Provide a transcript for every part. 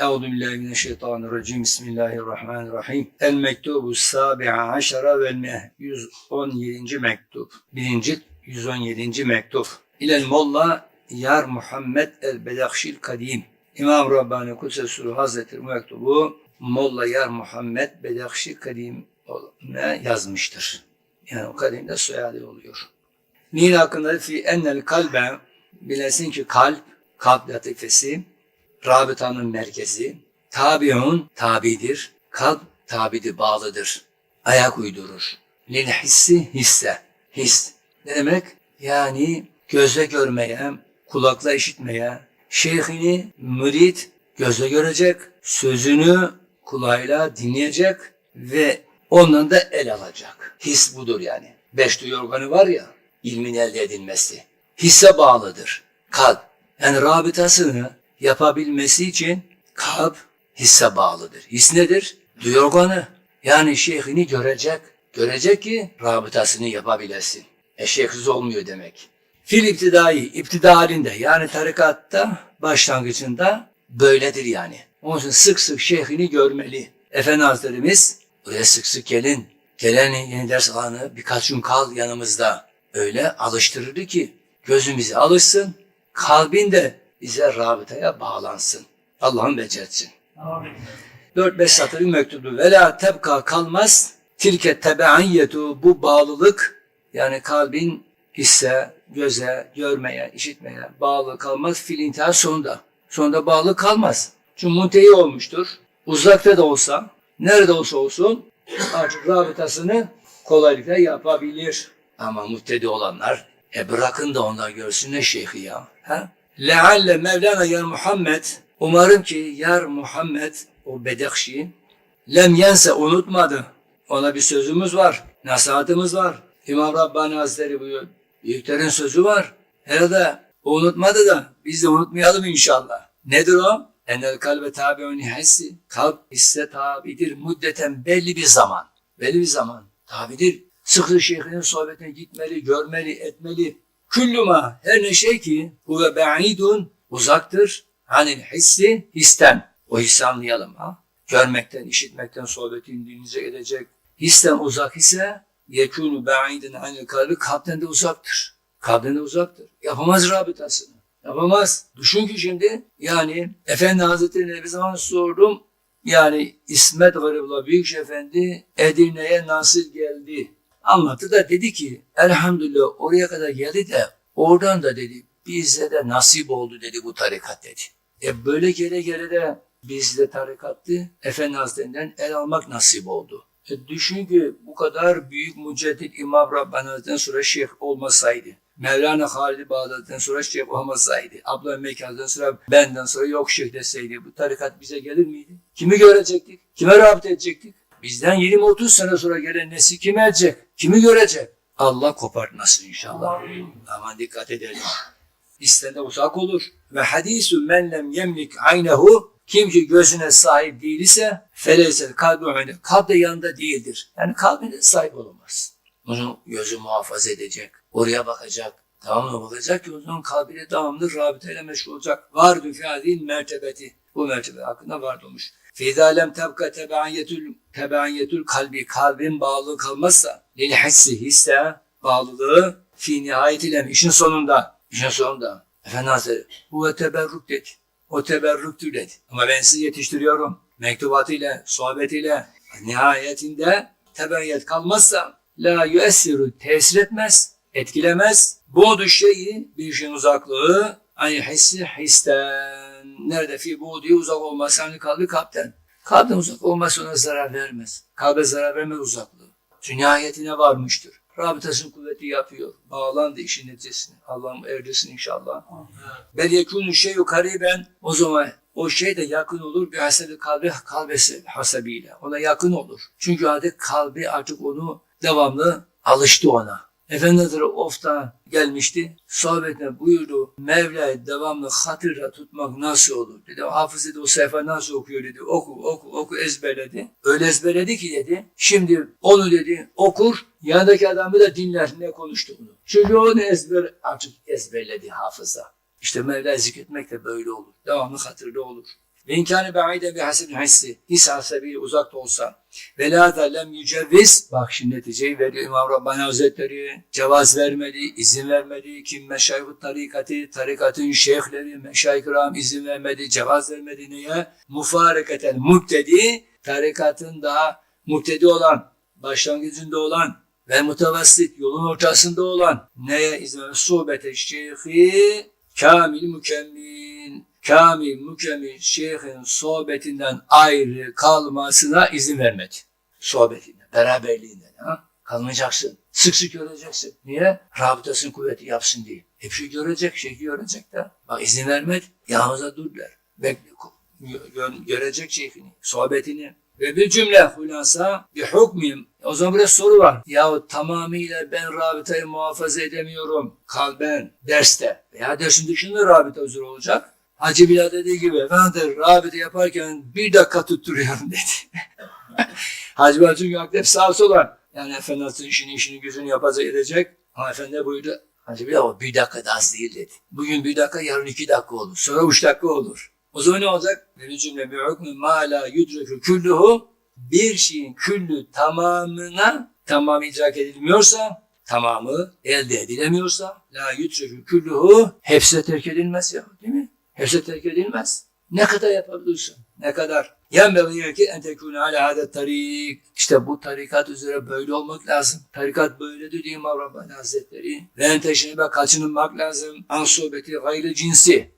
Euzu billahi mineşşeytanirracim. Bismillahirrahmanirrahim. El mektubu sabi'a aşara vel meh. 117. mektup. Birinci 117. mektup. İlel molla Yar Muhammed el Bedakşil Kadim. İmam Rabbani Kudsesuru Hazretleri bu mektubu Molla Yar Muhammed Bedakşi Kadim ne yazmıştır. Yani o kadimde soyadı oluyor. Nin hakkında fi ennel kalbe bilesin ki kalp, kalp latifesi, rabıtanın merkezi, tabiun tabidir, kalp tabidi bağlıdır, ayak uydurur. Lil hissi hisse, his. Ne demek? Yani gözle görmeye, kulakla işitmeye, şeyhini mürit gözle görecek, sözünü kulağıyla dinleyecek ve ondan da el alacak. His budur yani. Beş duyu organı var ya, ilmin elde edilmesi. Hisse bağlıdır. Kalp. Yani rabıtasını yapabilmesi için kalp hisse bağlıdır. His nedir? Duyu. Yani şeyhini görecek. Görecek ki rabıtasını yapabilesin. E şeyhsiz olmuyor demek. Fil iptidai, iptida yani tarikatta başlangıcında böyledir yani. Onun için sık sık şeyhini görmeli. Efendi Hazretlerimiz buraya sık sık gelin. Gelen yeni ders alanı birkaç gün kal yanımızda. Öyle alıştırırdı ki gözümüze alışsın, kalbin de bize rabıtaya bağlansın. Allah'ın becersin. 4-5 satır bir mektubu. Ve la tebka kalmaz. Tilke tebeanyetu bu bağlılık yani kalbin hisse, göze, görmeye, işitmeye bağlı kalmaz fil intihar sonunda. Sonunda bağlı kalmaz. Çünkü muntehi olmuştur. Uzakta da olsa, nerede olsa olsun artık rabıtasını kolaylıkla yapabilir. Ama muhtedi olanlar e bırakın da onlar görsünler şeyhi ya. Ha? Lealle Mevlana Yar Muhammed umarım ki Yar Muhammed o Bedekşi lem yense unutmadı. Ona bir sözümüz var. Nasihatimiz var. İmam Rabbani Hazretleri buyuruyor. Büyüklerin sözü var. Herhalde unutmadı da biz de unutmayalım inşallah. Nedir o? Enel kalbe tabi'un hissi. Kalp hisse tabidir muddeten belli bir zaman. Belli bir zaman tabidir. Sıkı şeyhinin sohbetine gitmeli, görmeli, etmeli. Küllüma her ne şey ki bu ve be'idun uzaktır. Hani hissi histen. O hissi anlayalım ha. Görmekten, işitmekten, sohbetin dininize edecek. Histen uzak ise yekûnü be'idin anil kalbi kalpten de uzaktır. Kalpten de uzaktır. Yapamaz rabıtasını. Yapamaz. Düşün ki şimdi yani Efendi Hazretleri'ne bir zaman sordum. Yani İsmet Garibullah Büyükşehir Efendi Edirne'ye nasıl geldi? Anlattı da dedi ki elhamdülillah oraya kadar geldi de oradan da dedi bize de nasip oldu dedi bu tarikat dedi. E böyle gele gele de bizde tarikattı. Efendi Hazretlerinden el almak nasip oldu. E düşün ki bu kadar büyük müceddit İmam Rabbani Hazretlerinden sonra şeyh olmasaydı. Mevlana Halid Bağdat'tan sonra şeyh olmasaydı. Abla Mekka'dan sonra benden sonra yok şeyh deseydi. Bu tarikat bize gelir miydi? Kimi görecektik? Kime rabıt edecektik? Bizden 20-30 sene sonra gelen nesil kimi edecek? Kimi görecek? Allah kopartmasın inşallah. Aman dikkat edelim. İstende uzak olur. Ve hadisu men lem yemlik aynehu kim ki gözüne sahip değil ise feleyse kalbi oyunu. Kalp de yanında değildir. Yani kalbine sahip olamaz. Onu gözü muhafaza edecek. Oraya bakacak. Tamam mı? Bakacak ki o zaman kalbine devamlı rabıtayla meşgul olacak. Vardı fi hadil mertebeti. Bu mertebe hakkında vardı olmuş. Fizâ lem tebka tebeanyetül, tebeanyetül kalbi. Kalbin bağlılığı kalmazsa lil hissi hisse bağlılığı fi nihayetiyle işin sonunda. işin sonunda. Efendi Hazretleri bu teberruk dedi. O teberrüktür dedi. Ama ben sizi yetiştiriyorum. Mektubatıyla, sohbetiyle nihayetinde tebeyyet kalmazsa la yüessiru tesir etmez, etkilemez. Buğdu şeyi bir şeyin uzaklığı hani hissi histen nerede fi buğdu uzak olması hani kalbi kalpten. Kalpten uzak olması ona zarar vermez. Kalbe zarar vermez uzaklığı. Çünkü varmıştır. Rabıtasının kuvveti yapıyor. Bağlandı işin neticesine. Allah'ım erdirsin inşallah. Bel yekûnü şeyu kariben o zaman o şey de yakın olur bir hasebi kalbi kalbesi hasebiyle. Ona yakın olur. Çünkü artık kalbi artık onu devamlı alıştı ona. Efendi Hazretleri Of'ta gelmişti. Sohbetine buyurdu. Mevla'yı devamlı hatırda tutmak nasıl olur? Dedi. Hafız dedi o sayfa nasıl okuyor dedi. Oku oku oku ezberledi. Öyle ezberledi ki dedi. Şimdi onu dedi okur. Yanındaki adamı da dinler ne konuştu bunu. Çünkü onu ezber artık ezberledi hafıza. İşte Mevla zikretmek de böyle olur. Devamlı hatırda olur. Ve imkanı ba'ide bi hasibin hissi. His hasebiyle uzakta olsa. Ve la da lem yücevviz. Bak şimdi neticeyi veriyor İmam Rabbani Hazretleri. Cevaz vermedi, izin vermedi. Kim meşayihut tarikati, tarikatın şeyhleri, meşayih izin vermedi, cevaz vermedi. Neye? Mufareketen muktedi. Tarikatın daha muktedi olan, başlangıcında olan ve mutavassit yolun ortasında olan neye izin? Sohbete şeyhi kamil mükemmel kamil mükemmel şeyhin sohbetinden ayrı kalmasına izin vermedi. Sohbetinden, beraberliğinden. Ha? Kalmayacaksın. Sık sık göreceksin. Niye? Rabıtasının kuvveti yapsın diye. Hep şey görecek, şey görecek de. Bak izin vermedi. Yalnızca dur der. Bekle, gö- gö- görecek şeyhini, sohbetini. Ve bir cümle hulasa bir hükmüm. O zaman burada soru var. Yahu tamamıyla ben rabıtayı muhafaza edemiyorum. Kalben, derste veya dersin dışında rabıta huzur olacak. Hacı Bilal dediği gibi efendim rabıta yaparken bir dakika tutturuyorum dedi. Hacı Bilal çünkü aklı hep sola. Yani Efendimiz'in işini işini gücünü yapacak edecek. Ama Efendi buyurdu. Hacı Bilal o bir dakika da az değil dedi. Bugün bir dakika yarın iki dakika olur. Sonra üç dakika olur. O zaman ne olacak? Bir cümle bir hükmü ma la yudrekü küllühü bir şeyin küllü tamamına tamamı idrak edilmiyorsa tamamı elde edilemiyorsa la yudrekü küllühü hepsi terk edilmez ya değil mi? Hepsi terk edilmez. Ne kadar yapabilirsin? Ne kadar? Yenbeği ki en tekune ala tarik. İşte bu tarikat üzere böyle olmak lazım. Tarikat böyledir diye Rabbani Hazretleri. Ve en teşribe kaçınılmak lazım. An sohbeti gayri cinsi.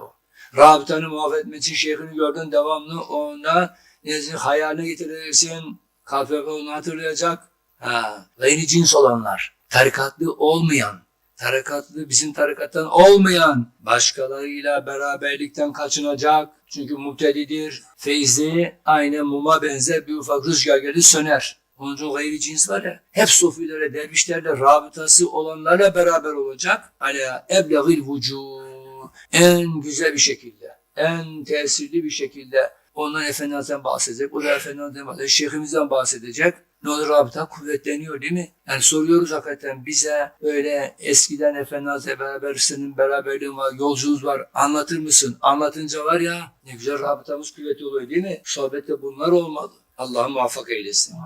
Bu. Rabıtanı muhafaza etmek için şeyhini gördün devamlı ona nezih hayaline getirirsin. Kalbe onu hatırlayacak. Ha, gayri cins olanlar. Tarikatlı olmayan, tarikatlı bizim tarikattan olmayan başkalarıyla beraberlikten kaçınacak. Çünkü muhtedidir. Feyzi aynı muma benzer bir ufak rüzgar gelir söner. Onun için gayri cins var ya. Hep sofilere, dervişlerle, rabıtası olanlarla beraber olacak. Ala eblagil vücud. En güzel bir şekilde, en tesirli bir şekilde ondan Efendimiz'den bahsedecek. O da Efendimiz'den bahsedecek. Şeyhimizden bahsedecek. Ne olur rabıta kuvvetleniyor değil mi? Yani soruyoruz hakikaten bize böyle eskiden Efendimiz'le beraber senin beraberliğin var, yolculuğumuz var. Anlatır mısın? Anlatınca var ya ne güzel rabıtamız kuvvetli oluyor değil mi? Sohbette bunlar olmalı. Allah muvaffak eylesin.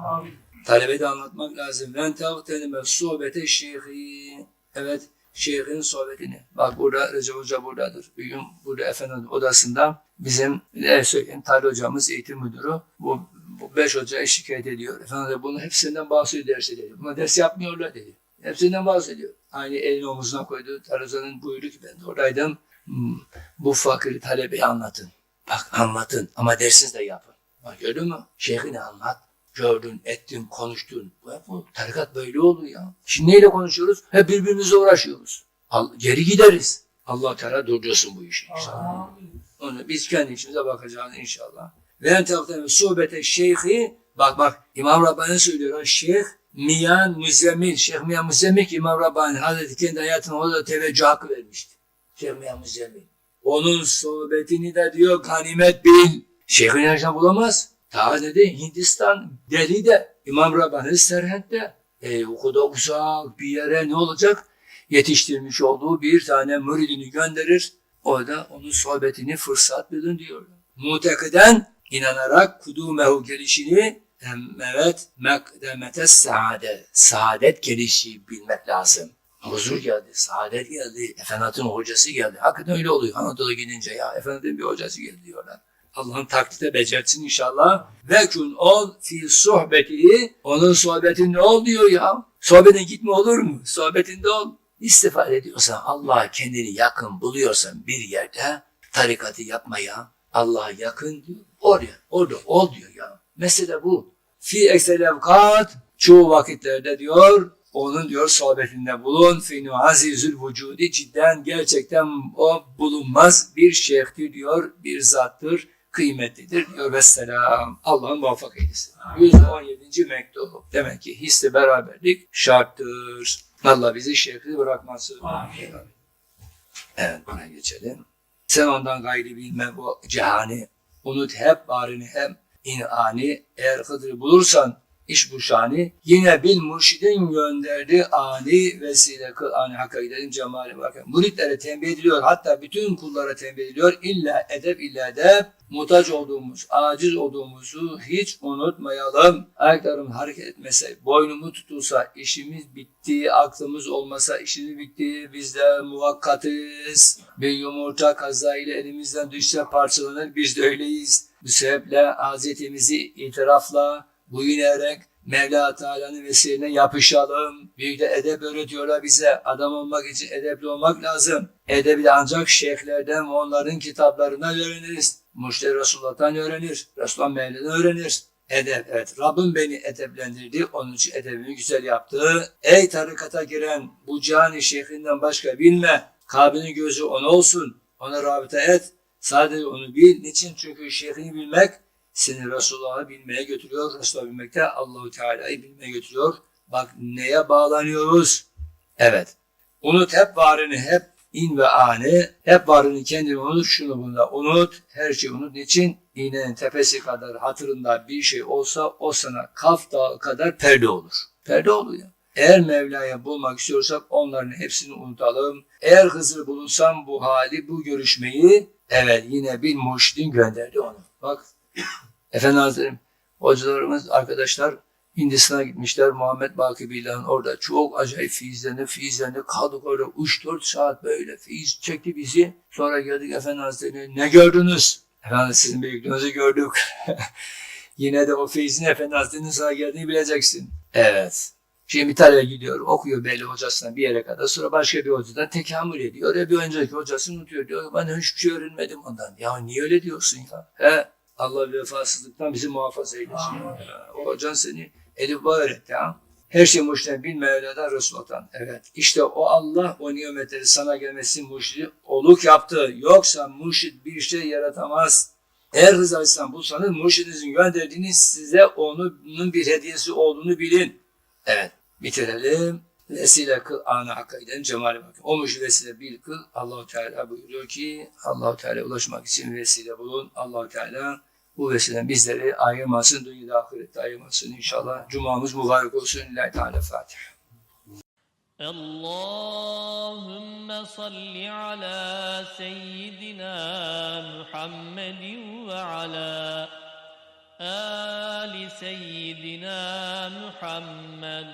Talebe de anlatmak lazım. Ben tavtenime sohbete şeyhi. Evet şeyhin sohbetini. Bak burada Recep Hoca buradadır. Bir gün burada efendim odasında bizim ne söyleyeyim Talha hocamız eğitim müdürü bu, bu beş hocaya şikayet ediyor. Efendim bunu hepsinden bahsediyor ders ediyor. Buna ders yapmıyorlar dedi. Hepsinden bahsediyor. Aynı elini omuzuna koydu. Talha hocanın buyurdu ki ben de oradaydım. Hmm, bu fakir talebeyi anlatın. Bak anlatın ama dersiniz de yapın. Bak gördün mü? Şeyhini anlat. Gördün, ettin, konuştun. Bu, bu tarikat böyle oluyor ya. Şimdi neyle konuşuyoruz? Hep birbirimizle uğraşıyoruz. Al, geri gideriz. Allah Teala durdursun bu işi inşallah. Onu biz kendi içimize bakacağız inşallah. Ve en tevkten sohbete şeyhi bak bak İmam Rabbani söylüyor. Şeyh Miyan Müzzemmil. Şeyh Miyan Müzzemmil ki İmam Rabbani Hazreti kendi hayatına o da teveccüh hakkı vermişti. Şeyh Miyan Müzzemmil. Onun sohbetini de diyor ganimet bil. Şeyhin nereden bulamaz? Ta dedi Hindistan, Delhi'de, İmam Rabbani Serhent'te. E, o kadar uzak bir yere ne olacak? Yetiştirmiş olduğu bir tane müridini gönderir. O da onun sohbetini fırsat bilin diyor. Mutekiden inanarak kudumehu gelişini evet mekdemete saadet, saadet gelişi bilmek lazım. Huzur geldi, saadet geldi, Efendimiz'in hocası geldi. Hakikaten öyle oluyor. Anadolu'ya gidince ya Efendimiz'in bir hocası geldi diyorlar. Allah'ın takdide becersin inşallah. Ve kun ol fi sohbeti. Onun sohbetinde ol diyor ya. Sohbetine gitme olur mu? Sohbetinde ol. İstifade ediyorsan Allah'a kendini yakın buluyorsan bir yerde tarikatı yapmaya Allah'a yakın diyor. Oraya, orada ol diyor ya. Mesele bu. Fi eksel evkat çoğu vakitlerde diyor onun diyor sohbetinde bulun. Fi azizül vücudi cidden gerçekten o bulunmaz bir şeyhtir diyor. Bir zattır kıymetlidir diyor. Vesselam. Allah'ın muvaffak eylesin. 117. mektup. Demek ki hisli beraberlik şarttır. Allah bizi şeyhli bırakmasın. Amin. Evet buna geçelim. Sen ondan gayri bilme bu cihani. Unut hep barini hem inani. Eğer Hıdır'ı bulursan iş bu şani. Yine bil murşidin gönderdi ani vesile kıl ani hakka gidelim cemali bakın. Müritlere tembih ediliyor. Hatta bütün kullara tembih ediliyor. İlla edep illa edep muhtaç olduğumuz, aciz olduğumuzu hiç unutmayalım. Ayaklarım hareket etmese, boynumu tutulsa, işimiz bitti, aklımız olmasa işimiz bitti, biz de muvakkatız. Bir yumurta kazayla elimizden düşse parçalanır, biz de öyleyiz. Bu sebeple azizetimizi itirafla, buyunerek Mevla Teala'nın vesileline yapışalım. Bir de edep öğretiyorlar bize. Adam olmak için edepli olmak lazım. Edebi de ancak şeyhlerden ve onların kitaplarından öğreniriz. Müşteri Resulullah'tan öğrenir. Resulullah Mevla'dan öğrenir. Edep, evet. Rabbim beni edeplendirdi. Onun için edebimi güzel yaptı. Ey tarikata giren bu cani şeyhinden başka bilme. Kalbinin gözü ona olsun. Ona rabıta et. Sadece onu bil. Niçin? Çünkü şeyhini bilmek seni Resulullah'ı bilmeye götürüyor. Resulullah'ı bilmek de Allahu Teala'yı bilmeye götürüyor. Bak neye bağlanıyoruz? Evet. Unut hep varını, hep in ve ani, hep varını kendini unut, şunu bunu da unut, her şeyi unut. Niçin? İğnenin tepesi kadar hatırında bir şey olsa o sana kaf dağı kadar perde olur. Perde oluyor. Eğer Mevla'ya bulmak istiyorsak onların hepsini unutalım. Eğer Hızır bulursam bu hali, bu görüşmeyi evet yine bir murşidin gönderdi onu. Bak Efendim Hazretlerim, hocalarımız, arkadaşlar Hindistan'a gitmişler. Muhammed Baki Billah'ın orada çok acayip feyizlendi, feyizlendi. Kaldık orada 3-4 saat böyle feyiz çekti bizi. Sonra geldik Efendi Hazretleri, ne gördünüz? Efendim sizin büyüklüğünüzü gördük. Yine de o feyizin Efendi Hazretleri'nin sana geldiğini bileceksin. Evet. Şimdi İtalya'ya gidiyor, okuyor belli hocasından bir yere kadar. Sonra başka bir hocadan tekamül ediyor. E bir önceki hocasını unutuyor. Diyor ben hiçbir şey öğrenmedim ondan. Ya niye öyle diyorsun ya? He? Allah vefasızlıktan bizi muhafaza eylesin. Ya, O hocan seni edip öğretti ha. Her şey muşten bil Mevla'dan Resulullah'tan. Evet. İşte o Allah o nimetleri sana gelmesi muşidi oluk yaptı. Yoksa muşid bir şey yaratamaz. Eğer Hızır Aleyhisselam bulsanız murşidinizin gönderdiğini size onun bir hediyesi olduğunu bilin. Evet. Bitirelim. Vesile kıl ana hakka giden cemale bakın. O müşri vesile bil kıl. Allahu Teala buyuruyor ki Allahu Teala ulaşmak için vesile bulun. Allahu Teala bu vesileden bizleri ayırmasın, dünyada ahirette ayırmasın inşallah. Cumamız mübarek olsun. Lillahi Teala Fatiha. اللهم صل على سيدنا محمد وعلى آل سيدنا محمد